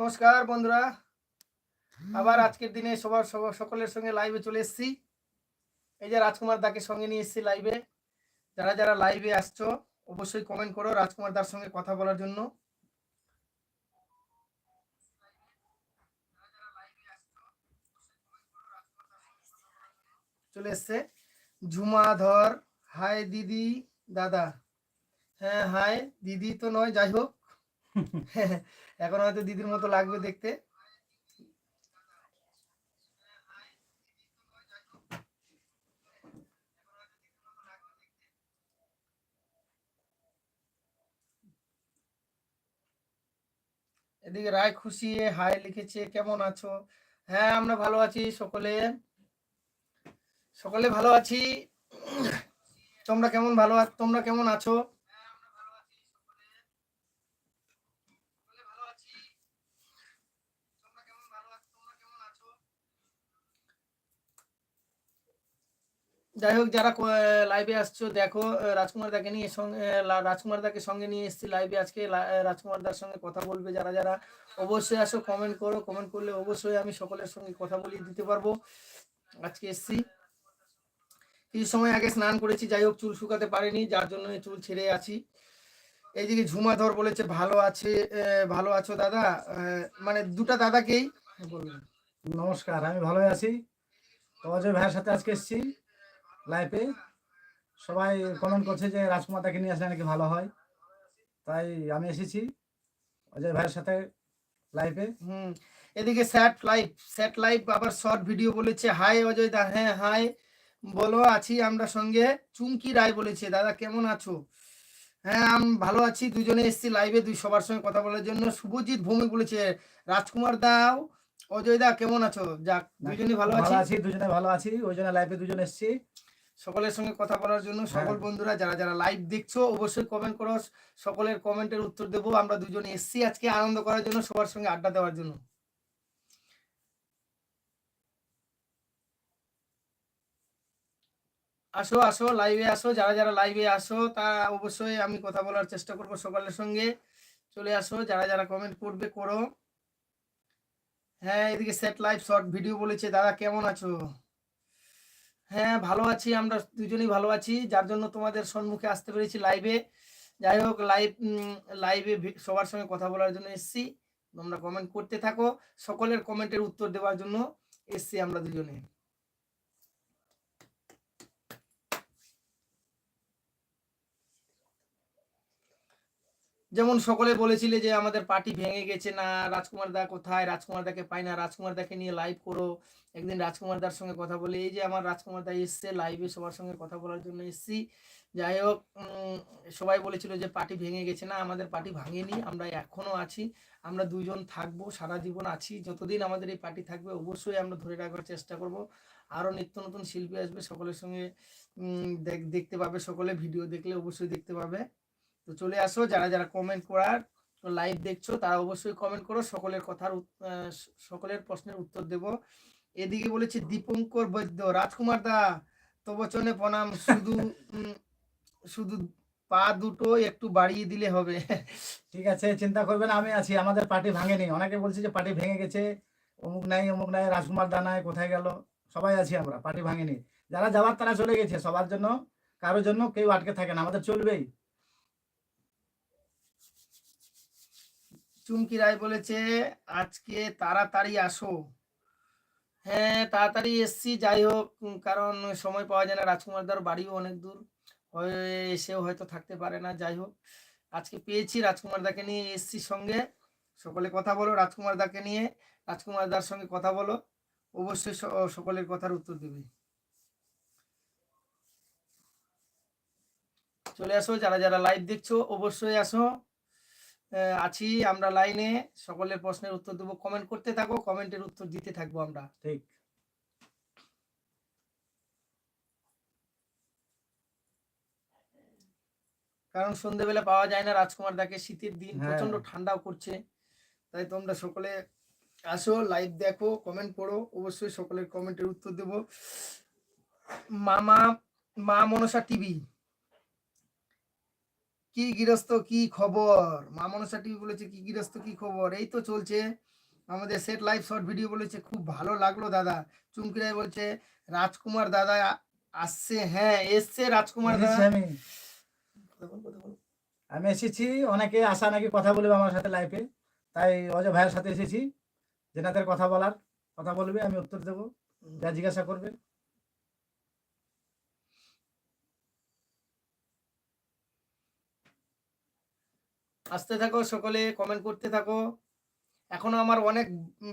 নমস্কার বন্ধুরা। আবার আজকের দিনে সবার সব- সকলের সঙ্গে লাইভে চলে এসেছি। এই যে রাজকুমার দাকে সঙ্গে নিয়ে এসেছি লাইভে যারা যারা লাইভে আসছো, অবশ্যই কমেন্ট করো রাজকুমার দার সঙ্গে কথা বলার জন্য। চলে এসছে ঝুমা ধর হাই দিদি, দাদা। হ্যাঁ হাই দিদি তো নয়, যাই হোক। এখন হয়তো দিদির মতো লাগবে দেখতে। এদিকে রায় খুশি হাই লিখেছে, কেমন আছো? হ্যাঁ আমরা ভালো আছি সকলে। সকলে ভালো আছি। তোমরা কেমন ভালো তোমরা কেমন আছো? যাই হোক, যারা লাইভে আসছো, দেখো রাজকুমার দাকে নিয়ে সঙ্গে রাজকুমার দাকে সঙ্গে নিয়ে এসেছি লাইভে আজকে। রাজকুমার দার সঙ্গে কথা বলবে যারা যারা। অবশ্যই আসো কমেন্ট করো। কমেন্ট করলে অবশ্যই আমি সকলের সঙ্গে কথা বলিয়ে দিতে পারব। আজকে এসেছি। কিছু সময় আগে স্নান করেছি, যাই হোক, চুল শুকাতে পারিনি, যার জন্য চুল ছেড়ে আছি। এইদিকে ঝুমাধর বলেছে, ভালো আছে ভালো আছো দাদা? মানে দুটা দাদাকেই বলবেন নমস্কার, আমি ভালোই আছি। তো অজয় ভাইয়ের সাথে আজকে এসেছি। লাইভে সবাই কমেন্ট করছে যে রাজকুমার তাকে নিয়ে আসলে নাকি ভালো হয়। তাই আমি এসেছি অজয় ভাইয়ের সাথে লাইভে হুম এদিকে স্যাট লাইভ স্যাট লাইভ আবার শর্ট ভিডিও বলেছে হাই অজয় দা হ্যাঁ হাই বলো আছি আমরা সঙ্গে। চুমকি রায় বলেছে দাদা কেমন আছো? হ্যাঁ আমি ভালো আছি। দুজনে এসেছি লাইভে দুই সবার সঙ্গে কথা বলার জন্য। শুভজিৎ ভৌমিক বলেছে রাজকুমার দাও অজয় দা কেমন আছো? যাক দুজনেই ভালো আছি। আছি দুজনে ভালো আছি। ওই জন্য লাইভে দুজনে এসেছি। সকলের সঙ্গে কথা বলার জন্য সকল হ্যাঁ। বন্ধুরা যারা যারা লাইভ দেখছ অবশ্যই কমেন্ট করো। সকলের কমেন্টের উত্তর দেবো। আমরা দুজনে এসছি আজকে আনন্দ করার জন্য সবার সঙ্গে আড্ডা দেওয়ার জন্য। আসো আসো লাইভে আসো। যারা যারা লাইভে আসো তা অবশ্যই আমি কথা বলার চেষ্টা করব সকলের সঙ্গে। চলে আসো যারা যারা কমেন্ট করবে করো। হ্যাঁ এদিকে সেট লাইভ শর্ট ভিডিও বলেছে। দাদা কেমন আছো? হ্যাঁ ভালো আছি। আমরা দুজনেই ভালো আছি। যার জন্য তোমাদের সম্মুখে আসতে পেরেছি লাইভে যাই হোক লাইভ লাইভে সবার সঙ্গে কথা বলার জন্য এসছি। তোমরা কমেন্ট করতে থাকো। সকলের কমেন্টের উত্তর দেওয়ার জন্য এসছি আমরা দুজনে। যেমন সকলে বলেছিলে যে আমাদের পার্টি ভেঙে গেছে না, রাজকুমার দা কোথায়, রাজকুমার দাকে পাই না, রাজকুমার দাকে নিয়ে লাইভ করো। একদিন রাজকুমার দার সঙ্গে কথা বলে, এই যে আমার রাজকুমার দা এসছে লাইভে সবার সঙ্গে কথা বলার জন্য এসছি। যাই হোক সবাই বলেছিল যে পার্টি ভেঙে গেছে না, আমাদের পার্টি ভাঙেনি, আমরা এখনও আছি, আমরা দুজন থাকব, সারা জীবন আছি, যতদিন আমাদের এই পার্টি থাকবে অবশ্যই আমরা ধরে রাখবার চেষ্টা করব। আরও নিত্য নতুন শিল্পী আসবে, সকলের সঙ্গে দেখ- দেখতে পাবে, সকলে ভিডিও দেখলে অবশ্যই দেখতে পাবে। তো চলে আসো যারা যারা কমেন্ট করার লাইভ দেখছ তারা অবশ্যই কমেন্ট করো সকলের কথার সকলের প্রশ্নের উত্তর দেব। এদিকে বলেছে দীপঙ্কর বৈদ্য রাজকুমার দা তো বচনে প্রণাম শুধু শুধু পা দুটো একটু বাড়িয়ে দিলে হবে। ঠিক আছে চিন্তা করবেন আমি আছি আমাদের পার্টি ভাঙেনি অনেকে বলছে যে পার্টি ভেঙে গেছে অমুক নাই অমুক নাই রাজকুমার দা নাই কোথায় গেল? সবাই আছি আমরা পার্টি ভাঙেনি যারা যাওয়ার তারা চলে গেছে সবার জন্য কারোর জন্য কেউ আটকে থাকে না আমাদের চলবেই। চুমকি রায় বলেছে, আজকে তাড়াতাড়ি আসো। হ্যাঁ তাড়াতাড়ি এসছি, যাই হোক কারণ সময় পাওয়া যায় না, রাজকুমার দার বাড়িও অনেক দূর। হয়ে এসেও হয়তো থাকতে পারে না, যাই হোক। আজকে পেয়েছি রাজকুমার দাকে নিয়ে এসছি সঙ্গে। সকলে কথা বলো রাজকুমার দাকে নিয়ে, রাজকুমার দার সঙ্গে কথা বলো। অবশ্যই সকলের কথার উত্তর দেবে। চলে আসো, যারা যারা লাইভ দেখছ, অবশ্যই আসো। আছি আমরা লাইনে। সকলের প্রশ্নের উত্তর দেবো। কমেন্ট করতে থাকো কমেন্টের উত্তর দিতে থাকব আমরা। ঠিক। কারণ সন্ধেবেলা পাওয়া যায় না রাজকুমার দাকে শীতের দিন হ্যাঁ। প্রচণ্ড ঠান্ডাও করছে। তাই তোমরা সকলে আসো লাইভ দেখো কমেন্ট পড়ো। অবশ্যই সকলের কমেন্টের উত্তর দেব। মামা মা মনসা টিভি। কি গৃহস্থ কি খবর? মা মনসা টিভি বলেছে কি গৃহস্থ কি খবর? এই তো চলছে। আমাদের সেট লাইভ শর্ট ভিডিও বলেছে খুব ভালো লাগল দাদা। চুমকি রায় বলছে রাজকুমার দাদা আসছে হ্যাঁ এসছে রাজকুমার দাদা। আমি। এসেছি অনেকে আসা নাকি কথা বলবে আমার সাথে লাইফে তাই অজয় ভাইয়ের সাথে এসেছি যেনাদের কথা বলার কথা বলবে আমি উত্তর দেবো যা জিজ্ঞাসা করবে। আসতে থাকো সকলে কমেন্ট করতে থাকো। এখনও আমার অনেক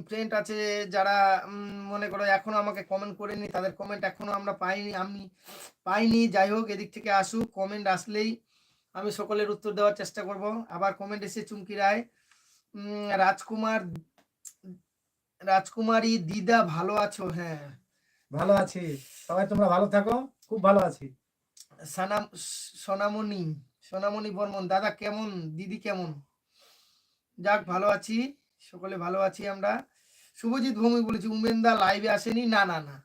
ফ্রেন্ড আছে যারা মনে করো এখনও আমাকে কমেন্ট করেনি তাদের কমেন্ট এখনও আমরা পাইনি আমি পাইনি। যাই হোক এদিক থেকে আসুক কমেন্ট আসলেই আমি সকলের উত্তর দেওয়ার চেষ্টা করব। আবার কমেন্ট এসে চুমকি রায় রাজকুমার রাজকুমারী দিদা ভালো আছো? হ্যাঁ। ভালো আছি। সবাই তোমরা ভালো থাকো খুব ভালো আছি। সানাম সোনামণি। সোনামণি বর্মন দাদা কেমন? দিদি কেমন? যাক ভালো আছি। সকলে ভালো আছি আমরা। শুভজিৎ ভৌমিক বলেছি উমেনদা লাইভে আসেনি? না না না।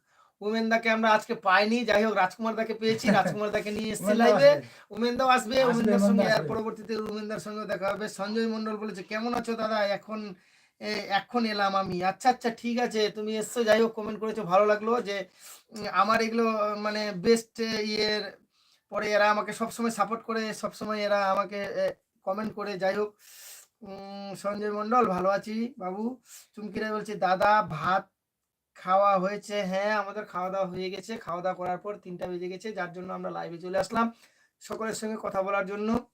উমেনদাকে আমরা আজকে পাইনি। যাই হোক রাজকুমার দাকে পেয়েছি রাজকুমার দাকে নিয়ে এসেছি লাইভে উমেনদাও আসবে উমেনদার সঙ্গে আর পরবর্তীতে উমেনদার সঙ্গে দেখা হবে। সঞ্জয় মন্ডল বলেছে কেমন আছো দাদা? এখন এখন এলাম আমি। আচ্ছা আচ্ছা ঠিক আছে তুমি এসছো। যাই হোক কমেন্ট করেছ ভালো লাগল যে আমার এগুলো মানে বেস্ট ইয়ের পরে এরা আমাকে সবসময় সাপোর্ট করে, সবসময় এরা আমাকে কমেন্ট করে। যাই হোক সঞ্জয় মন্ডল ভালো আছি বাবু। চুমকিরা বলছে, দাদা, ভাত খাওয়া হয়েছে। হ্যাঁ আমাদের খাওয়া দাওয়া হয়ে গেছে। খাওয়া দাওয়া করার পর তিনটা বেজে গেছে, যার জন্য আমরা লাইভে চলে আসলাম সকলের সঙ্গে কথা বলার জন্য।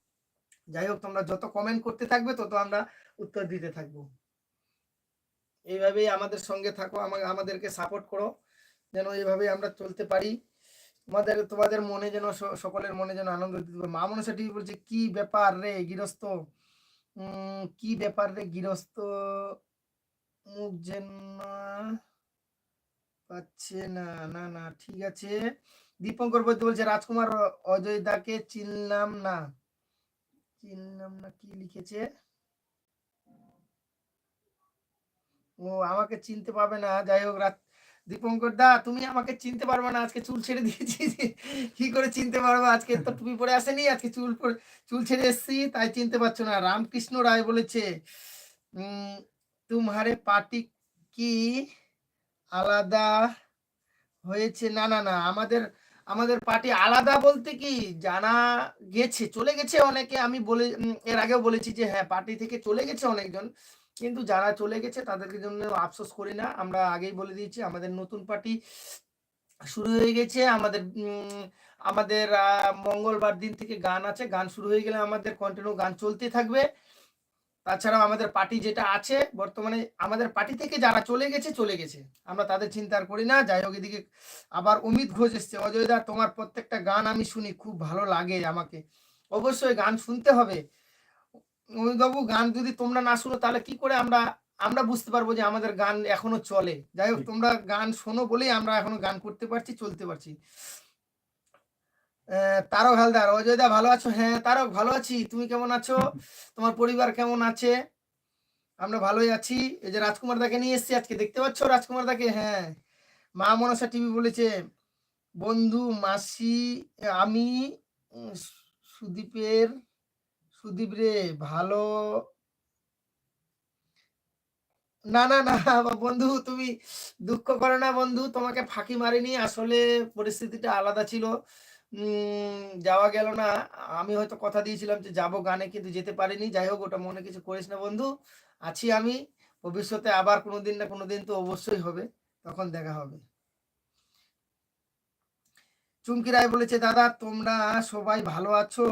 যাই হোক তোমরা যত কমেন্ট করতে থাকবে, তত আমরা উত্তর দিতে থাকব। এইভাবেই আমাদের সঙ্গে থাকো, আমা- আমাদেরকে সাপোর্ট করো, যেন এইভাবেই আমরা চলতে পারি। তোমাদের তোমাদের মনে যেন সকলের মনে যেন আনন্দ মা মনসা টিভি বলছে, কি ব্যাপার রে গৃহস্থ? কি ব্যাপার রে গৃহস্থ? মুখ যেন পাচ্ছে না। না না, ঠিক আছে। দীপঙ্কর বৈদ্য বলছে, রাজকুমার অজয় দাকে চিনলাম না। চিনলাম না, কি লিখেছে? ও, আমাকে চিনতে পাবে না। যাই হোক, রাত দীপঙ্কর দা তুমি আমাকে চিনতে পারবে না আজকে চুল ছেড়ে দিয়েছি। কি করে চিনতে পারবে? আজকে তো টুপি পরে আসেনি আজকে চুল পরে চুল ছেড়ে এসেছি তাই চিনতে পারছ না। রামকৃষ্ণ রায় বলেছে উম, তুমহারে পার্টি কি আলাদা হয়েছে? না না না আমাদের আমাদের পার্টি আলাদা বলতে কি জানা গেছে চলে গেছে অনেকে। আমি বলে এর আগেও বলেছি যে হ্যাঁ পার্টি থেকে চলে গেছে অনেকজন। কিন্তু যারা চলে গেছে তাদেরকে জন্য আফসোস করি না। আমরা আগেই বলে দিয়েছি, আমাদের নতুন পার্টি শুরু হয়ে গেছে। আমাদের আমাদের মঙ্গলবার দিন থেকে গান আছে। গান শুরু হয়ে গেলে আমাদের কন্টিনিউ গান চলতে থাকবে। তাছাড়াও আমাদের পার্টি যেটা আছে, বর্তমানে আমাদের পার্টি থেকে যারা চলে গেছে চলে গেছে। আমরা তাদের চিন্তা করি না। যাই হোক, এদিকে আবার অমিত ঘোষ এসছে। অজয়দা তোমার প্রত্যেকটা গান আমি শুনি, খুব ভালো লাগে আমাকে। অবশ্যই গান শুনতে হবে। অমিতবাবু গান যদি তোমরা না শুনো তাহলে কি করে আমরা আমরা বুঝতে পারব যে আমাদের গান এখনও চলে? যাই হোক তোমরা গান শোনো বলেই আমরা এখনও গান করতে পারছি চলতে পারছি। তারক হালদার অজয়দা ভালো আছো? হ্যাঁ তারক ভালো আছি। তুমি কেমন আছো? তোমার পরিবার কেমন আছে? আমরা ভালোই আছি। এই যে রাজকুমার দাকে নিয়ে এসেছি আজকে দেখতে পাচ্ছ রাজকুমার দাকে? হ্যাঁ। মা মনসা টিভি বলেছে বন্ধু মাসি আমি সুদীপের সুদীপ রে, ভালো। না না না বন্ধু, তুমি দুঃখ করো না বন্ধু, তোমাকে ফাঁকি মারিনি, আসলে পরিস্থিতিটা আলাদা ছিল। যাওয়া গেল না। আমি হয়তো কথা দিয়েছিলাম যে যাব গানে, কিন্তু যেতে পারিনি। যাই হোক, ওটা মনে কিছু করিস না বন্ধু। আছি আমি। ভবিষ্যতে আবার কোনোদিন না কোনোদিন তো অবশ্যই হবে। তখন দেখা হবে। চুমকি রায় বলেছে, দাদা, তোমরা সবাই ভালো আছো।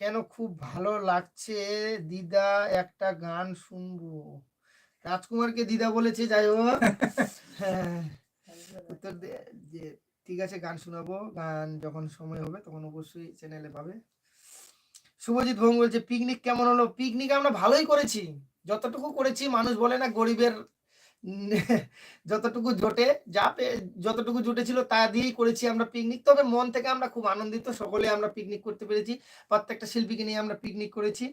কেন খুব ভালো লাগছে দিদা একটা গান শুনব? রাজকুমারকে দিদা বলেছে যাই হোক। হ্যাঁ। উত্তর যে ঠিক আছে গান শোনাবো। গান যখন সময় হবে তখন অবশ্যই চ্যানেলে পাবে। শুভজিৎ ভৌম বলছে পিকনিক কেমন হলো? পিকনিক আমরা ভালোই করেছি। যতটুকু করেছি মানুষ বলে না গরিবের যতটুকু জোটে যা যতটুকু জুটেছিল তা দিয়েই করেছি আমরা পিকনিক তবে মন থেকে আমরা খুব আনন্দিত, সকলে আমরা পিকনিক করতে পেরেছি। প্রত্যেকটা শিল্পীকে নিয়ে আমরা পিকনিক করেছি।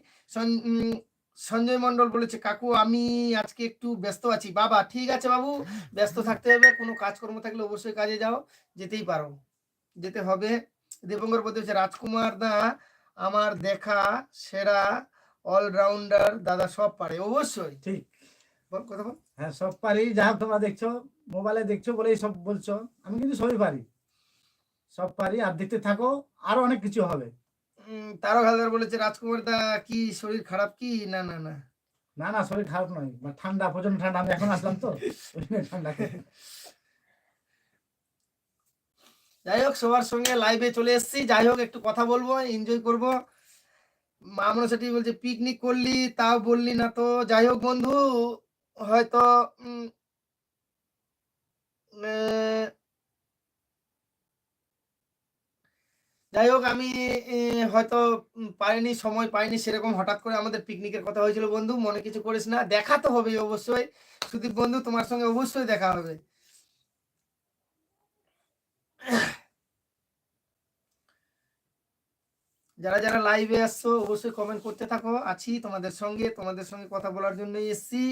সঞ্জয় মন্ডল বলেছে, কাকু, আমি আজকে একটু ব্যস্ত আছি। বাবা, ঠিক আছে বাবু, ব্যস্ত থাকতে হবে, কোনো কাজকর্ম থাকলে অবশ্যই কাজে যাও। যেতেই পারো। যেতে হবে। দেবঙ্গর বলতে হচ্ছে রাজকুমার দা, আমার দেখা, সেরা অলরাউন্ডার দাদা সব পারে। অবশ্যই। ঠিক। বল কথা বল। হ্যাঁ সব পারি। যা তোমরা দেখছ মোবাইলে দেখছ বলেই সব বলছো। আমি কিন্তু সবই পারি। সব পারি আর দেখতে থাকো আরও অনেক কিছু হবে। তারক হালদার বলেছে রাজকুমার দা কি শরীর খারাপ কি? না না না। না না শরীর খারাপ নয়। বা ঠান্ডা প্রচণ্ড ঠান্ডা আমি এখন আসলাম তো ঠান্ডা যাই হোক সবার সঙ্গে লাইভে চলে এসেছি। যাই হোক একটু কথা বলব এনজয় করব। মামনা সেটি বলছে পিকনিক করলি তাও বললি না তো। যাই হোক বন্ধু হয়তো যাই হোক আমি হয়তো পাইনি সময় পাইনি সেরকম হঠাৎ করে আমাদের পিকনিকের কথা হয়েছিল বন্ধু, মনে কিছু করিস না, দেখা তো হবেই অবশ্যই। সুদীপ বন্ধু, তোমার সঙ্গে অবশ্যই দেখা হবে। যারা যারা লাইভে আসছো, অবশ্যই কমেন্ট করতে থাকো। আছি তোমাদের সঙ্গে তোমাদের সঙ্গে কথা বলার জন্যই এসছি।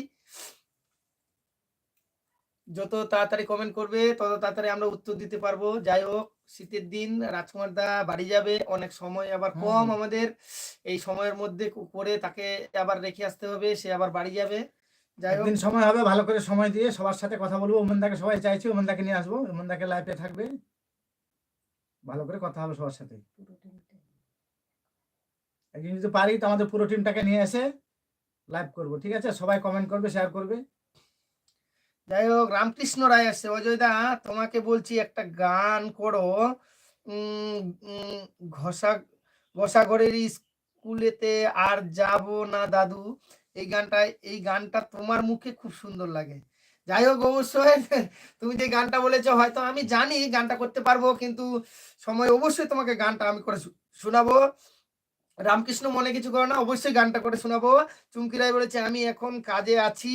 যত তাড়াতাড়ি কমেন্ট করবে তত তাড়াতাড়ি আমরা উত্তর দিতে পারব। যাই হোক শীতের দিন রাজকুমার দা বাড়ি যাবে অনেক সময় আবার কম আমাদের। এই সময়ের মধ্যে করে তাকে আবার রেখে আসতে হবে সে আবার বাড়ি যাবে। যাই হোক। একদিন সময় হবে ভালো করে সময় দিয়ে সবার সাথে কথা বলব। ওমেনদাকে সবাই চাইছি ওমেনদাকে নিয়ে আসব ওমেনদাকে লাইফে থাকবে। ভালো করে কথা হবে সবার সাথে। একদিন যদি পারি তো আমাদের পুরো টিমটাকে নিয়ে এসে লাইভ করব, ঠিক আছে? সবাই কমেন্ট করবে শেয়ার করবে। যাই হোক, রামকৃষ্ণ রায় আসছে অজয় দা তোমাকে বলছি একটা গান করো। ঘষা ঘষাঘরের স্কুলেতে আর যাব না, দাদু। এই গানটা এই গানটা তোমার মুখে খুব সুন্দর লাগে। যাই হোক, অবশ্যই তুমি যে গানটা বলেছ, হয়তো আমি জানি, গানটা করতে পারব, কিন্তু সময় অবশ্যই তোমাকে গানটা আমি করে শোনাবো। রামকৃষ্ণ মনে কিছু করে না, অবশ্যই গানটা করে শোনাবো চুমকি রায় বলেছে, আমি এখন কাজে আছি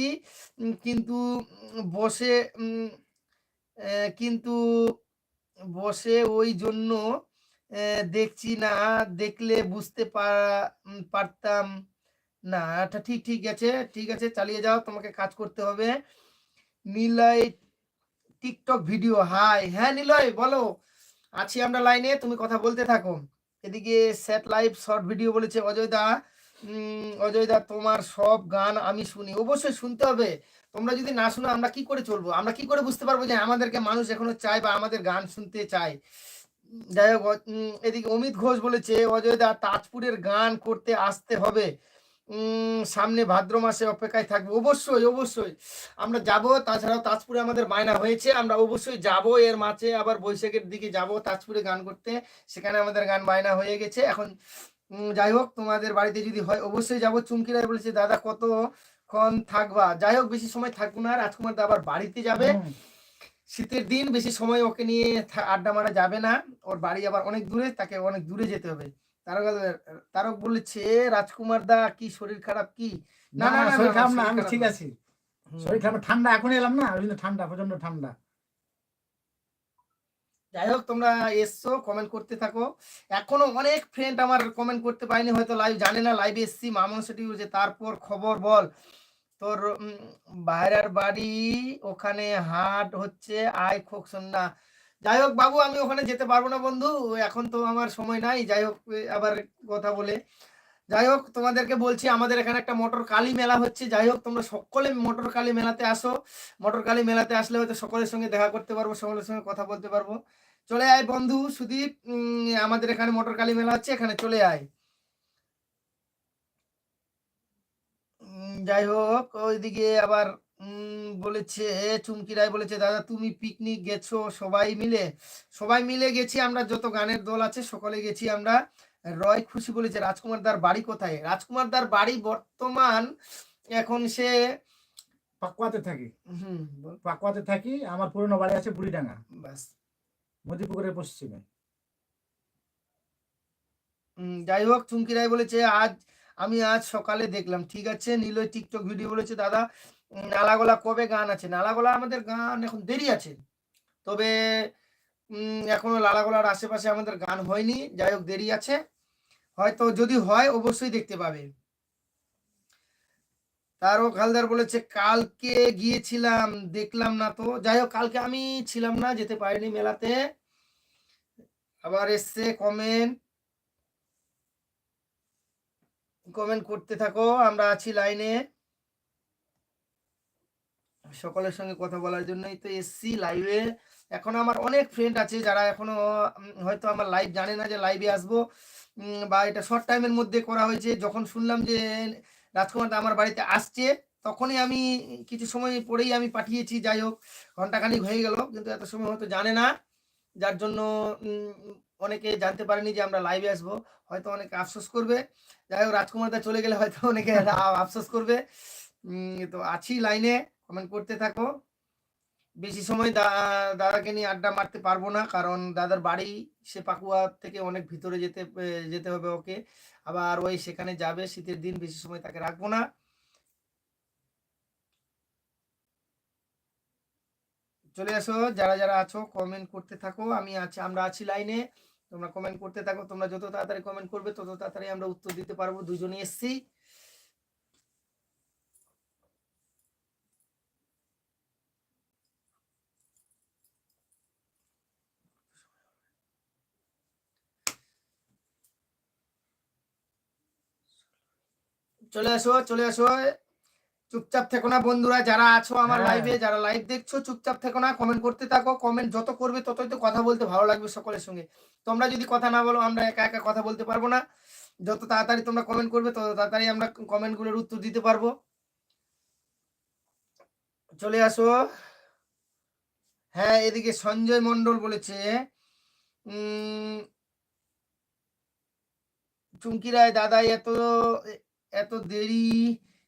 কিন্তু বসে কিন্তু বসে ওই জন্য দেখছি না, দেখলে বুঝতে পারতাম না। আচ্ছা ঠিক ঠিক আছে ঠিক আছে, চালিয়ে যাও, তোমাকে কাজ করতে হবে। Niloy, TikTok video, hi. হ্যাঁ নিলয়, বলো, আছি আমরা লাইনে, তুমি কথা বলতে থাকো। এদিকে স্যাট লাইভ শর্ট ভিডিও বলেছে অজয় দা অজয় দা তোমার সব গান আমি শুনি। অবশ্যই শুনতে হবে। তোমরা যদি না শুনো, আমরা কি করে চলবো? আমরা কি করে বুঝতে পারব যে আমাদেরকে মানুষ এখনও চায় বা আমাদের গান শুনতে চায়? যাই হোক এদিকে অমিত ঘোষ বলেছে অজয় দা তাজপুরের গান করতে আসতে হবে। সামনে ভাদ্র মাসে অপেক্ষায় থাকব। অবশ্যই অবশ্যই। আমরা যাব তাছাড়াও তাজপুরে আমাদের বায়না হয়েছে। আমরা অবশ্যই যাব এর মাঝে আবার বৈশাখের দিকে যাব তাজপুরে গান করতে। সেখানে আমাদের গান বায়না হয়ে গেছে। এখন যাই হোক তোমাদের বাড়িতে যদি হয় অবশ্যই যাব। চুমকি রায় বলেছে দাদা কতক্ষণ থাকবা? যাই হোক বেশি সময় থাকব না। রাজকুমার দা আবার বাড়িতে যাবে। শীতের দিন বেশি সময় ওকে নিয়ে আড্ডা মারা যাবে না। ওর বাড়ি আবার অনেক দূরে তাকে অনেক দূরে যেতে হবে। তারক তারক বলেছে রাজকুমার দা কি শরীর খারাপ কি? না না, শরীর খারাপ না আমি ঠিক আছি। শরীর খারাপ ঠান্ডা এখন এলাম না ওই ঠান্ডা প্রচণ্ড ঠান্ডা। যাই হোক তোমরা এসছো কমেন্ট করতে থাকো। এখনও অনেক ফ্রেন্ড আমার কমেন্ট করতে পারিনি হয়তো লাইভ জানে না লাইভে এসছি মামন সেটি বলছে তারপর খবর বল। তোর বাইরের বাড়ি ওখানে হাট হচ্ছে আয় খোক না যাই হোক বাবু, আমি ওখানে যেতে পারব না বন্ধু, এখন তো আমার সময় নাই, যাই হোক আবার কথা বলে। যাই হোক, তোমাদেরকে বলছি, আমাদের এখানে একটা মোটর কালী মেলা হচ্ছে, যাই হোক, তোমরা সকলে মোটর কালী মেলাতে আসো। মোটর কালী মেলাতে আসলে হয়তো সকলের সঙ্গে দেখা করতে পারব, সকলের সঙ্গে কথা বলতে পারব। চলে আয় বন্ধু, সুদীপ আমাদের এখানে মোটর কালী মেলা হচ্ছে, এখানে চলে আয়। যাই হোক, ওইদিকে আবার বলেছে চুমকি রায় বলেছে দাদা তুমি পিকনিক গেছো সবাই মিলে? সবাই মিলে গেছি আমরা যত গানের দল আছে সকলে গেছি আমরা। রয় খুশি বলেছে রাজকুমার দার বাড়ি কোথায়? রাজকুমার দার বাড়ি বর্তমান এখন সে পাকুয়াতে থাকি। হুম পাকুয়াতে থাকি আমার পুরনো বাড়ি আছে বুড়িডাঙ্গা। ব্যাস মদিপুকুরের পশ্চিমে। যাই হোক চুমকি রায় বলেছে আজ আমি আজ সকালে দেখলাম। ঠিক আছে নিলয় টিকটক ভিডিও বলেছে দাদা নালাগোলা কবে গান আছে? নালাগোলা আমাদের গান এখন দেরি আছে। তবে এখনও লালাগোলার আশেপাশে আমাদের গান হয়নি। যাই হোক, দেরি আছে। হয়তো যদি হয়, অবশ্যই দেখতে পাবে। তারক হালদার বলেছে, কালকে গিয়েছিলাম, দেখলাম না তো। যাই হোক, কালকে আমি ছিলাম না, যেতে পারিনি মেলাতে। আবার এসছে কমেন্ট কমেন্ট করতে থাকো, আমরা আছি লাইনে। সকলের সঙ্গে কথা বলার জন্যই তো এসছি লাইভে এখন আমার অনেক ফ্রেন্ড আছে যারা এখনও হয়তো আমার লাইভ জানে না যে লাইভে আসব। বা এটা শর্ট টাইমের মধ্যে করা হয়েছে। যখন শুনলাম যে রাজকুমার দা আমার বাড়িতে আসছে তখনই আমি কিছু সময় পরেই আমি পাঠিয়েছি যাই হোক ঘন্টাখানিক হয়ে গেল। কিন্তু এত সময় হয়তো জানে না। যার জন্য অনেকে জানতে পারেনি যে আমরা লাইভে আসব। হয়তো অনেকে আফসোস করবে। যাই হোক রাজকুমার দা চলে গেলে হয়তো অনেকে আফসোস করবে। তো আছি লাইনে কমেন্ট করতে থাকো। বেশি সময় দাদাকে নিয়ে আড্ডা মারতে পারব না, কারণ দাদার বাড়ি সে পাকুয়া থেকে অনেক ভিতরে যেতে যেতে হবে ওকে। আবার ওই সেখানে যাবে, শীতের দিন বেশি সময় তাকে রাখব না। চলে আসো, যারা যারা আছো, কমেন্ট করতে থাকো। আমি আছি, আমরা আছি লাইনে। তোমরা কমেন্ট করতে থাকো, তোমরা যত তাড়াতাড়ি কমেন্ট করবে, তত তাড়াতাড়ি আমরা উত্তর দিতে পারব। দুজনই এসছি। চলে আসো চলে আসো। চুপচাপ থেকো না বন্ধুরা যারা আছো আমার হ্যাঁ। লাইভে যারা লাইভ দেখছ চুপচাপ থেকো না কমেন্ট করতে থাকো। কমেন্ট যত করবে ততই তো কথা বলতে ভালো লাগবে সকলের সঙ্গে। তোমরা যদি কথা না বলো আমরা একা একা কথা বলতে পারব না। যত তাড়াতাড়ি তোমরা কমেন্ট করবে তত তাড়াতাড়ি আমরা কমেন্টগুলোর উত্তর দিতে পারব। চলে আসো। হ্যাঁ এদিকে সঞ্জয় মন্ডল বলেছে উম চুমকি রায় দাদা এত এত দেরি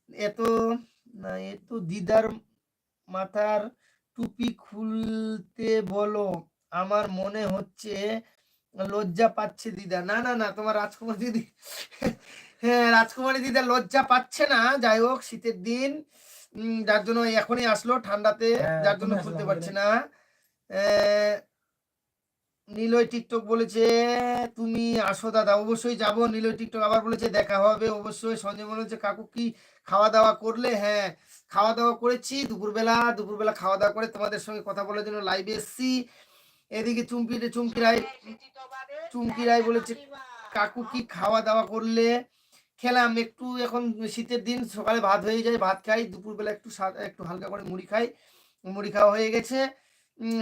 এত এত দিদার মাথার টুপি খুলতে বলো। আমার মনে হচ্ছে লজ্জা পাচ্ছে দিদা। না না না তোমার রাজকুমার দিদি হ্যাঁ রাজকুমারী দিদা লজ্জা পাচ্ছে না। যাই হোক শীতের দিন যার জন্য এখনই আসলো ঠান্ডাতে হ্যাঁ, যার জন্য খুলতে পারছে না। আহ, নিলয় টিকটক বলেছে, তুমি আসো দাদা, অবশ্যই যাব। নিলয় টিকটক আবার বলেছে, দেখা হবে, অবশ্যই। সঞ্জয় মনে হচ্ছে কাকু কি খাওয়া দাওয়া করলে? হ্যাঁ খাওয়া দাওয়া করেছি, দুপুরবেলা দুপুরবেলা খাওয়া দাওয়া করে তোমাদের সঙ্গে কথা বলার জন্য লাইভে এসেছি। এদিকে চুমকি চুমকি রায় চুমকি রায় বলেছে, কাকু কি খাওয়া দাওয়া করলে? খেলাম, একটু এখন শীতের দিন, সকালে ভাত হয়ে যায়, ভাত খাই, দুপুরবেলা একটু একটু হালকা করে মুড়ি খাই। মুড়ি খাওয়া হয়ে গেছে।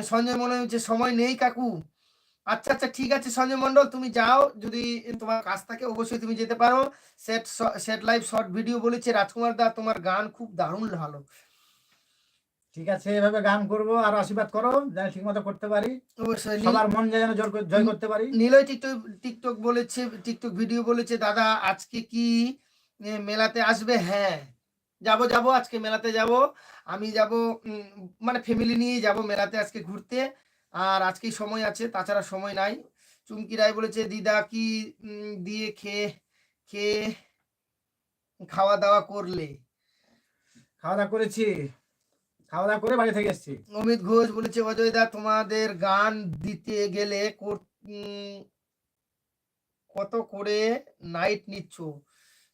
সঞ্জয় মনে হচ্ছে, সময় নেই কাকু। আচ্ছা আচ্ছা ঠিক আছে সঞ্জয় মন্ডল তুমি যাও যদি তোমার কাজ থাকে অবশ্যই তুমি যেতে পারো। Set set live short video বলেছে রাজকুমার দা তোমার গান খুব দারুণ ভালো। ঠিক আছে এভাবে গান করব আর আশীর্বাদ করো যেন ঠিক মতো করতে পারি। অবশ্যই সবার মন যেন জয় করতে পারি। নিলয় টিকটক টিকটক বলেছে টিকটক ভিডিও বলেছে দাদা আজকে কি মেলাতে আসবে? হ্যাঁ যাব যাব আজকে মেলাতে যাব। আমি যাব মানে ফ্যামিলি নিয়ে যাব মেলাতে আজকে ঘুরতে। আর আজকে সময় আছে তাছাড়া সময় নাই। চুমকি রায় বলেছে দিদা কি দিয়ে খেয়ে খেয়ে খাওয়া দাওয়া করলে? খাওয়া দাওয়া করেছি। খাওয়া দাওয়া করে বাড়ি থেকে এসেছি। অমিত ঘোষ বলেছে অজয় দা তোমাদের গান দিতে গেলে কত করে নাইট নিচ্ছ?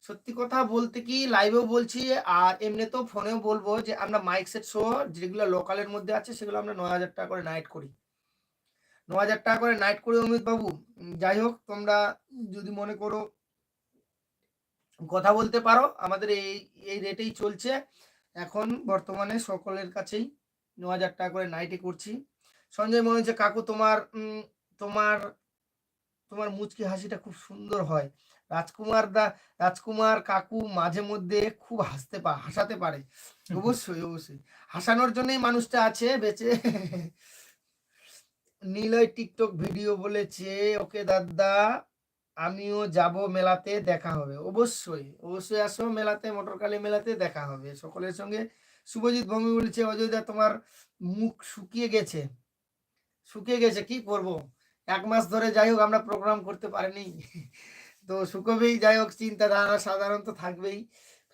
সত্যি কথা বলতে কি লাইভেও বলছি আর এমনিতেও ফোনেও বলব যে আমরা মাইক সেট শো যেগুলো লোকালের মধ্যে আছে সেগুলো আমরা নয় হাজার টাকা করে নাইট করি। ন হাজার টাকা করে নাইট করি অমিত বাবু। যাই হোক তোমরা যদি মনে করো কথা বলতে পারো আমাদের এই এই রেটেই চলছে। এখন বর্তমানে সকলের কাছেই ন হাজার টাকা করে নাইটে করছি। সঞ্জয় মনে হচ্ছে কাকু তোমার তোমার তোমার মুচকি হাসিটা খুব সুন্দর হয়। রাজকুমার দা রাজকুমার কাকু মাঝে মধ্যে খুব হাসতে পা হাসাতে পারে। অবশ্যই অবশ্যই। হাসানোর জন্যই মানুষটা আছে বেঁচে নীলয় টিকটক ভিডিও বলেছে, ওকে দাদা, আমিও যাব মেলাতে, দেখা হবে। অবশ্যই অবশ্যই আসো মেলাতে, মোটরকালী মেলাতে দেখা হবে। সকলের সঙ্গে শুভজিৎ ভঙ্গি বলেছে, অযোধ্যা তোমার মুখ শুকিয়ে গেছে। শুকিয়ে গেছে, কি করব? এক মাস ধরে যাই হোক, আমরা প্রোগ্রাম করতে পারিনি। তো শুকোবেই যাই হোক, চিন্তাধারা সাধারণত থাকবেই।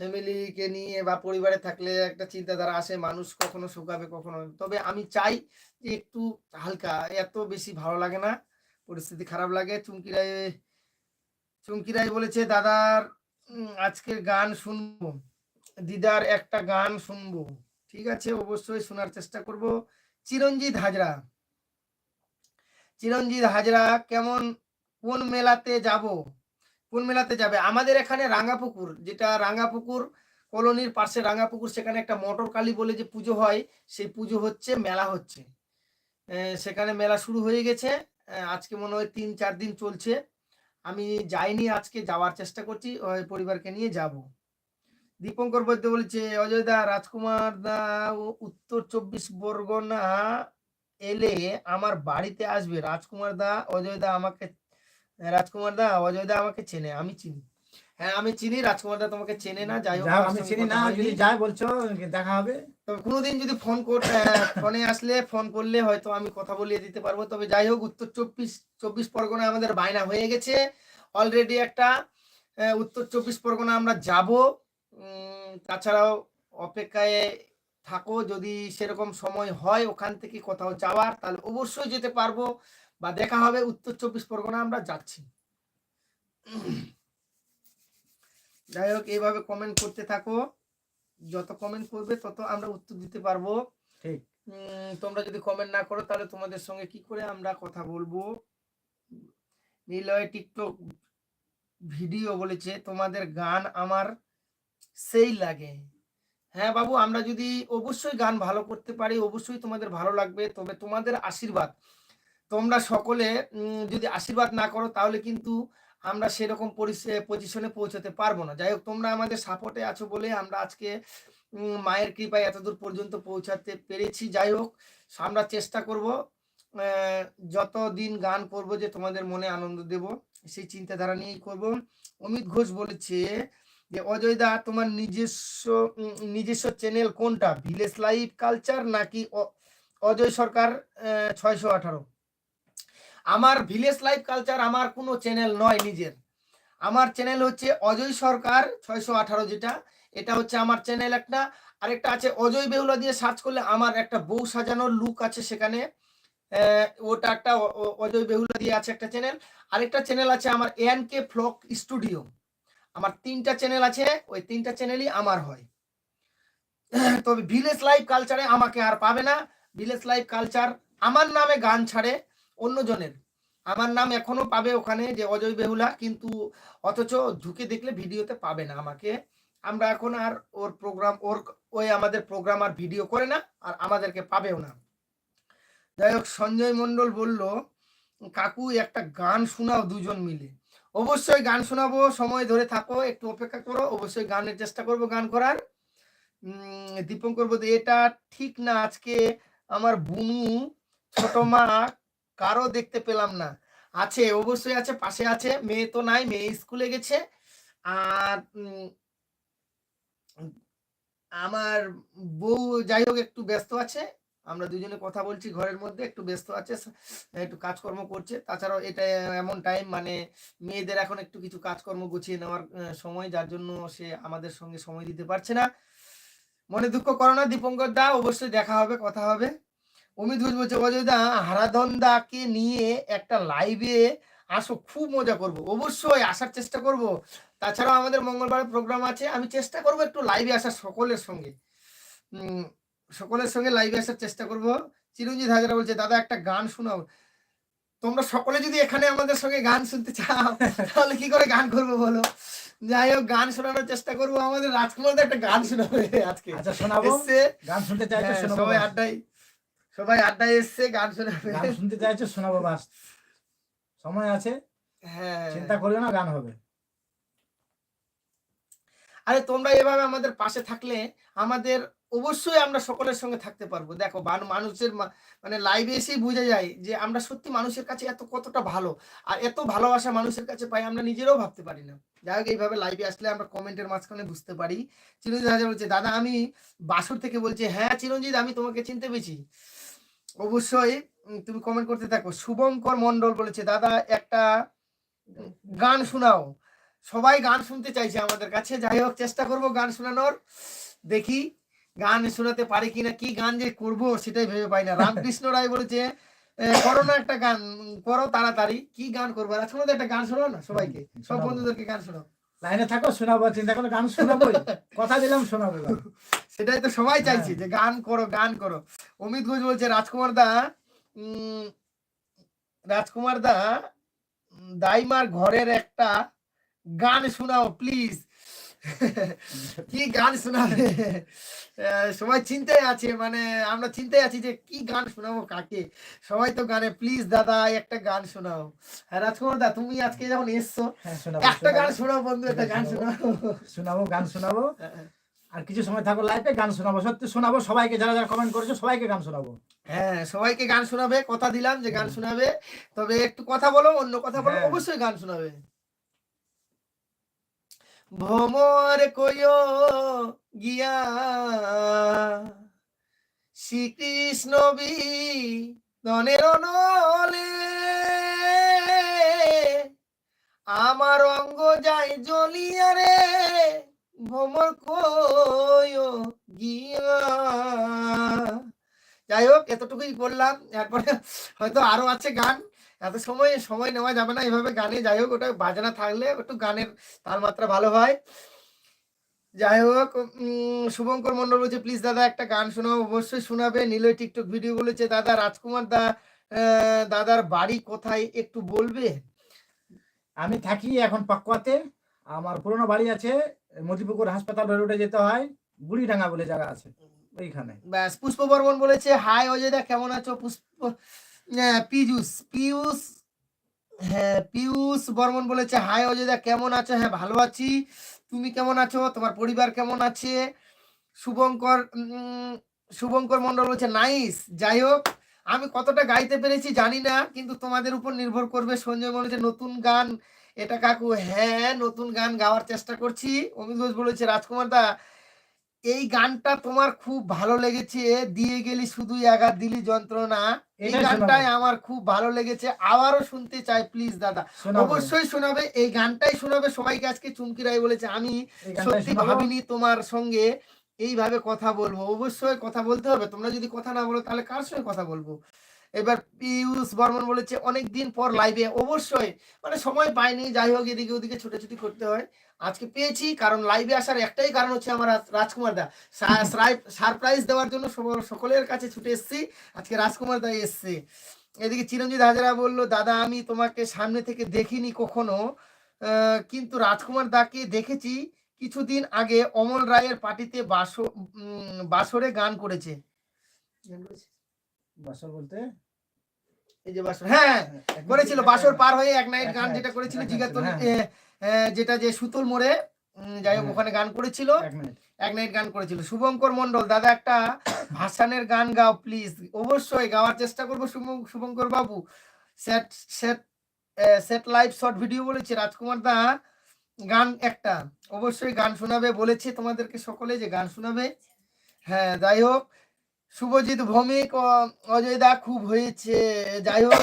ফ্যামিলিকে নিয়ে বা পরিবারে থাকলে একটা চিন্তাধারা আসে, মানুষ কখনো শুকাবে, কখনো তবে আমি চাই যে একটু হালকা, এত বেশি ভালো লাগে না, পরিস্থিতি খারাপ লাগে। চুমকি রায় চুমকি রায় বলেছে, দাদার আজকের গান শুনব, দিদার একটা গান শুনব। ঠিক আছে, অবশ্যই শোনার চেষ্টা করব। চিরঞ্জিত হাজরা চিরঞ্জিত হাজরা, কেমন, কোন মেলাতে যাব? কোন মেলাতে যাবে? আমাদের এখানে রাঙ্গাপুকুর যেটা রাঙ্গাপুকুর কলোনির পাশে রাঙ্গাপুকুর সেখানে একটা মটর কালী বলে যে পুজো হয়, সেই পুজো হচ্ছে, মেলা হচ্ছে। সেখানে মেলা শুরু হয়ে গেছে। আজকে মনে হয় তিন, চার দিন চলছে। আমি যাইনি, আজকে যাওয়ার চেষ্টা করছি পরিবারকে নিয়ে যাব। দীপঙ্কর বৈদ্য বলছে অজয় দা রাজকুমার দা, ও, উত্তর চব্বিশ পরগনা এলে আমার বাড়িতে আসবে। রাজকুমার দা অজয় দা আমাকে রাজকুমার দা অজয় দা আমাকে চেনে আমি চিনি। হ্যাঁ আমি চিনি রাজকুমার দা তোমাকে চেনে না যাই হোক আমি চিনি না যদি যাই বলছো দেখা হবে। তবে কোনোদিন যদি ফোন কর ফোনে আসলে ফোন করলে হয়তো আমি কথা বলিয়ে দিতে পারব। তবে যাই হোক উত্তর চব্বিশ চব্বিশ পরগনা আমাদের বায়না হয়ে গেছে। অলরেডি একটা উত্তর চব্বিশ পরগনা আমরা যাব। তাছাড়াও অপেক্ষায় থাকো যদি সেরকম সময় হয় ওখান থেকে কোথাও যাওয়ার তাহলে অবশ্যই যেতে পারব। বা দেখা হবে উত্তর চব্বিশ পরগনা আমরা যাচ্ছি। যাই হোক এইভাবে কমেন্ট করতে থাকো। যত কমেন্ট করবে তত আমরা উত্তর দিতে পারব। ঠিক। তোমরা যদি কমেন্ট না করো তাহলে তোমাদের সঙ্গে কি করে আমরা কথা বলব? নিলয় টিকটক ভিডিও বলেছে তোমাদের গান আমার সেই লাগে। হ্যাঁ বাবু আমরা যদি অবশ্যই গান ভালো করতে পারি অবশ্যই তোমাদের ভালো লাগবে। তবে তোমাদের আশীর্বাদ। তোমরা সকলে যদি আশীর্বাদ না করো, তাহলে কিন্তু আমরা সেরকম পজিশনে পৌঁছতে পারব না। যাই হোক, তোমরা আমাদের সাপোর্টে আছো বলে আমরা আজকে মায়ের কৃপায় এতদূর পর্যন্ত পৌঁছাতে পেরেছি। যাই হোক, আমরা চেষ্টা করব যত দিন গান করব যে তোমাদের মনে আনন্দ দেব, সেই চিন্তাধারা নিয়েই করব। অমিত ঘোষ বলেছে যে, অজয় দা, তোমার নিজস্ব নিজস্ব চ্যানেল কোনটা? ভিলেজ লাইফ কালচার নাকি অজয় সরকার ছয়শো আঠারো? আমার ভিলেজ লাইফ কালচার আমার কোনো চ্যানেল নয় নিজের। আমার চ্যানেল হচ্ছে অজয় সরকার, ছয়শো আঠারো যেটা। এটা হচ্ছে আমার চ্যানেল একটা। আরেকটা আছে অজয় বেহুলা দিয়ে সার্চ করলে আমার একটা বউ সাজানোর লুক আছে সেখানে। ওটা একটা অজয় বেহুলা দিয়ে আছে একটা চ্যানেল। আরেকটা চ্যানেল আছে আমার এন কে ফ্লক স্টুডিও আমার তিনটা চ্যানেল আছে, ওই তিনটা চ্যানেলই আমার হয়। তবে ভিলেজ লাইফ কালচারে আমাকে আর পাবে না। ভিলেজ লাইফ কালচার আমার নামে গান ছাড়ে। অন্যজনের। আমার নাম এখনও পাবে ওখানে যে অজয় বেহুলা, কিন্তু অথচ ঢুকে দেখলে ভিডিওতে পাবে না আমাকে। আমরা এখন আর ওর প্রোগ্রাম ওর ওই আমাদের প্রোগ্রাম আর ভিডিও করে না, আর আমাদেরকে পাবেও না। যাই হোক, সঞ্জয় মণ্ডল বলল, কাকু, একটা গান শোনাও দুজন মিলে। অবশ্যই গান শোনাবো, সময় ধরে থাকো, একটু অপেক্ষা করো, অবশ্যই গানের চেষ্টা করব গান করার। দীপঙ্কর বলতে এটা ঠিক না, আজকে আমার বুনু, ছোট মা কারও দেখতে পেলাম না। আছে, অবশ্যই আছে, পাশে আছে, মেয়ে তো নাই, মেয়ে স্কুলে গেছে। আর আমার বউ যাই হোক, একটু ব্যস্ত আছে। আমরা দুজনে কথা বলছি ঘরের মধ্যে, একটু ব্যস্ত আছে একটু কাজকর্ম করছে। তাছাড়াও এটা এমন টাইম মানে মেয়েদের এখন একটু কিছু কাজকর্ম গুছিয়ে নেওয়ার সময়, যার জন্য সে আমাদের সঙ্গে সময় দিতে পারছে না। মনে দুঃখ করো না, দীপঙ্কর দা, অবশ্যই দেখা হবে, কথা হবে। অমিত ঘোষ বলছে অজয় দা নিয়ে একটা লাইভে আসো খুব মজা করব। অবশ্যই আসার চেষ্টা করব। তাছাড়াও আমাদের মঙ্গলবার প্রোগ্রাম আছে আমি চেষ্টা করব একটু লাইভে আসার সকলের সঙ্গে। সকলের সঙ্গে লাইভে আসার চেষ্টা করব। চিরঞ্জিত হাজরা বলছে দাদা একটা গান শোনাও। তোমরা সকলে যদি এখানে আমাদের সঙ্গে গান শুনতে চাও তাহলে কি করে গান করব বলো? যাই হোক গান শোনানোর চেষ্টা করব। আমাদের রাজকুমার একটা গান শোনাবে আজকে। আচ্ছা শোনাবো। গান শুনতে চাইছো হ্যাঁ, সবাই। আড্ডায় সবাই আড্ডা এসছে গান গান শুনতে চাইছো শোনাবো বাস। সময় আছে? হ্যাঁ। চিন্তা করিও না গান হবে। আরে তোমরা এভাবে আমাদের পাশে থাকলে আমাদের অবশ্যই আমরা সকলের সঙ্গে থাকতে পারব। দেখো মানুষের মানে লাইভে এসেই বোঝা যায় যে আমরা সত্যি মানুষের কাছে এত কতটা ভালো। আর এত ভালোবাসা মানুষের কাছে পাই আমরা নিজেরাও ভাবতে পারি না। যাই হোক, এইভাবে লাইভে আসলে আমরা কমেন্টের মাঝখানে বুঝতে পারি। চিরঞ্জিত হাজার বলছে, দাদা, আমি বাসুর থেকে বলছি হ্যাঁ চিরঞ্জিত, আমি তোমাকে চিনতে পেরেছি। অবশ্যই তুমি কমেন্ট করতে থাকো। শুভঙ্কর মন্ডল বলেছে, দাদা, একটা গান শোনাও। সবাই গান শুনতে চাইছে আমাদের কাছে। যাই হোক, চেষ্টা করব গান শোনানোর। দেখি। গান শোনাতে পারি কিনা কি গান যে করব সেটাই ভেবে পাই না। রামকৃষ্ণ রায় বলেছে "এ, করো না একটা গান করো তাড়াতাড়ি কি গান করব? রাজকুমার একটা গান শোনাও না সবাইকে? সব বন্ধুদেরকে গান শোনাও। লাইনে থাকো শোনাবো চিন্তা করো গান শোনাবো কথা দিলাম শোনাবো সেটাই তো সবাই চাইছে হ্যাঁ। যে গান করো গান করো। অমিত ঘোষ বলছে রাজকুমার দা উম, রাজকুমার দা দাইমার ঘরের একটা গান শোনাও প্লিজ কি গান শোনাবে? সবাই চিন্তায় আছে মানে আমরা চিন্তায় আছি যে কি গান শোনাবো কাকে? সবাই তো গানে প্লিজ দাদা একটা গান শোনাও। হ্যাঁ রাজকুমার দা তুমি আজকে যখন এসছো হ্যাঁ একটা গান শোনাও বন্ধু একটা গান শোনাও। শোনাবো গান শোনাবো। হ্যাঁ। আর কিছু সময় থাকো লাইভে গান শোনাবো। সত্যি শোনাবো সবাইকে যারা যারা কমেন্ট করেছ সবাইকে গান শোনাবো। হ্যাঁ সবাইকে গান শোনাবে কথা দিলাম যে গান শোনাবে। তবে একটু কথা বলো অন্য কথা বলো হ্যাঁ। অবশ্যই গান শোনাবে। ভ্রমর কইও গিয়া। শ্রীকৃষ্ণ বি ধনের নলে আমার অঙ্গ যায় জ্বলিয়া রে, ভ্রমর কইও গিয়া। যাই হোক, এতটুকুই বললাম, এরপরে হয়তো আরও আছে গান। এত সময় সময় নেওয়া যাবে না এভাবে গানে। যাই হোক, ওটা বাজনা থাকলে একটু গানের তার মাত্রা ভালো হয়। যাই হোক শুভঙ্কর মন্ডল বলছে প্লিজ দাদা, একটা গান শোনাও। অবশ্যই শোনাবে। নিলয় টিকটক ভিডিও বলেছে, দাদা রাজকুমার দা দাদার বাড়ি কোথায় একটু বলবে? আমি থাকি এখন পাকুয়াতে আমার পুরনো বাড়ি আছে, মতিপুকুর হাসপাতাল রোডে যেতে হয়। বুড়িডাঙ্গা বলে জায়গা আছে, ওইখানে। ব্যাস পুষ্প বর্মন বলেছে হাই অজয়দা কেমন আছো? পুষ্প আহ, পীযুষ পিয়ুষ হ্যাঁ পিয়ুষ বর্মন বলেছে হাই অজয়দা কেমন আছো? হ্যাঁ ভালো আছি। তুমি কেমন আছো? তোমার পরিবার কেমন আছে? শুভঙ্কর শুভঙ্কর মন্ডল বলছে নাইস যাই হোক আমি কতটা গাইতে পেরেছি জানি না কিন্তু তোমাদের উপর নির্ভর করবে সঞ্জয় বলেছে নতুন গান এটা কাকু হ্যাঁ নতুন গান গাওয়ার চেষ্টা করছি। অমিত ঘোষ বলেছে রাজকুমার দা এই গানটা তোমার খুব ভালো লেগেছে দিয়ে গেলি শুধু একা দিলি যন্ত্রণা। এই গানটাই আমার খুব ভালো লেগেছে আবারও শুনতে চাই প্লিজ দাদা। অবশ্যই শোনাবে এই গানটাই শোনাবে সবাইকে আজকে চুমকি রায় বলেছে। আমি সত্যি। ভাবিনি তোমার সঙ্গে এইভাবে কথা বলব। অবশ্যই কথা বলতে হবে তোমরা যদি কথা না বলো তাহলে কার সঙ্গে কথা বলব? এবার পিয়ুষ বর্মন বলেছে অনেক দিন পর লাইভে অবশ্যই মানে সময় পাইনি যাই হোক এদিকে ওদিকে ছুটাছুটি করতে হয়। আজকে পেয়েছি কারণ লাইভে আসার একটাই কারণ হচ্ছে আমার রাজ- রাজকুমার দা। সারপ্রাইজ দেওয়ার জন্য সকলের কাছে ছুটে এসেছি আজকে রাজকুমার দা এসছে। এদিকে চিরঞ্জিত হাজারা বলল দাদা আমি তোমাকে সামনে থেকে দেখিনি কখনো। কিন্তু রাজকুমার দাকে দেখেছি কিছুদিন আগে অমল রায়ের পার্টিতে বাস বাসরে গান করেছে। গান করেছে? বাসর বলতে? এই যে বাসর হ্যাঁ করেছিল বাসর পার হয়ে এক নাইট গান যেটা করেছিল হ্যাঁ। যেটা যে সুতল মোড়ে যাই হোক হ্যাঁ। ওখানে গান করেছিল। এক নাইট গান করেছিল। শুভঙ্কর মন্ডল দাদা একটা ভাসানের গান গাও প্লিজ অবশ্যই গাওয়ার চেষ্টা করব শুভ- শুভঙ্কর বাবু। Set set set live short video বলেছে। রাজকুমার দা গান একটা অবশ্যই গান শোনাবে বলেছে তোমাদেরকে সকলে যে গান শোনাবে। হ্যাঁ যাই হোক শুভজিৎ ভৌমিক অজয় দা খুব হয়েছে। যাই হোক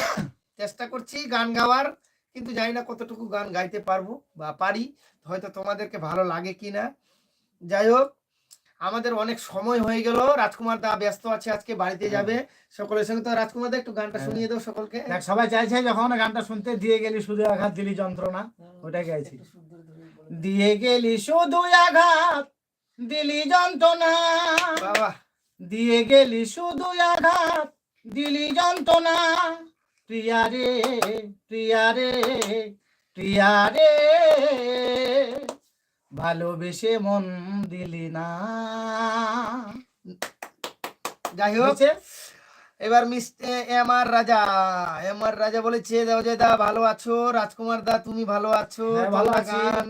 চেষ্টা করছি গান গাওয়ার কিন্তু জানি না কতটুকু গান গাইতে পারব বা পারি। হয়তো তোমাদেরকে ভালো লাগে কি না। যাই হোক আমাদের অনেক সময় হয়ে গেল। রাজকুমার দা ব্যস্ত আছে আজকে বাড়িতে যাবে। সকলের সঙ্গে তো রাজকুমার দা একটু গানটা হ্যাঁ। শুনিয়ে দাও সকলকে। সবাই চাইছে যখন গানটা শুনতে দিয়ে গেলি শুধু আঘাত দিলি যন্ত্রণা। গাইছি সুন্দর করে বলো। দিয়ে গেলি শুধু আঘাত দিলি যন্ত্রণা। বাবা। দিয়ে গেলি শুধু আঘাত দিলি যন্ত্রণা। প্রিয়া রে প্রিয়া রে প্রিয়া রে। ভালোবেসে মন দিলি না। যাই হোক? এবার মিস্টার এম আর রাজা। এম আর রাজা বলেছে দা ভালো আছো। রাজকুমার দা তুমি ভালো আছো। হ্যাঁ, ভালো আছি। গান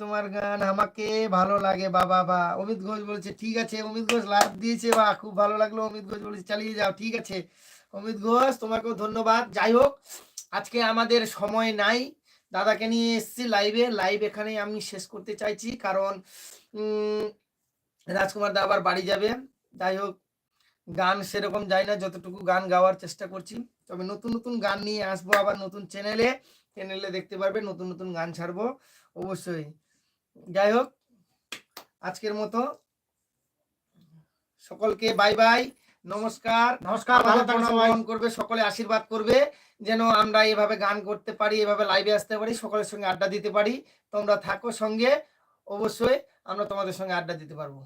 তোমার গান আমাকে ভালো লাগে, বাবা, বা। অমিত ঘোষ বলেছে, ঠিক আছে, অমিত ঘোষ লাভ দিয়েছে, বা, খুব ভালো লাগল, অমিত ঘোষ বলেছে, চালিয়ে যাও, ঠিক আছে। অমিত ঘোষ, তোমাকেও ধন্যবাদ। যাই হোক, আজকে আমাদের সময় নাই। দাদাকে নিয়ে এসেছি লাইভে। লাইভ এখানে আমি শেষ করতে চাইছি, কারণ রাজকুমার দা আবার বাড়ি যাবে। যাই হোক, গান সেরকম যাই না, যতটুকু গান গাওয়ার চেষ্টা করছি। তবে নতুন নতুন গান নিয়ে আসব আবার নতুন চ্যানেলে চ্যানেলে দেখতে পারবে, নতুন নতুন গান ছাড়বো। অবশ্যই। যাই হোক আজকের মতো সকলকে বাই বাই নমস্কার। নমস্কার অংশগ্রহণ করবে সকলে আশীর্বাদ করবে যেন আমরা এভাবে গান করতে পারি এভাবে লাইভে আসতে পারি সকলের সঙ্গে আড্ডা দিতে পারি। তোমরা থাকো সঙ্গে অবশ্যই আমরা তোমাদের সঙ্গে আড্ডা দিতে পারব।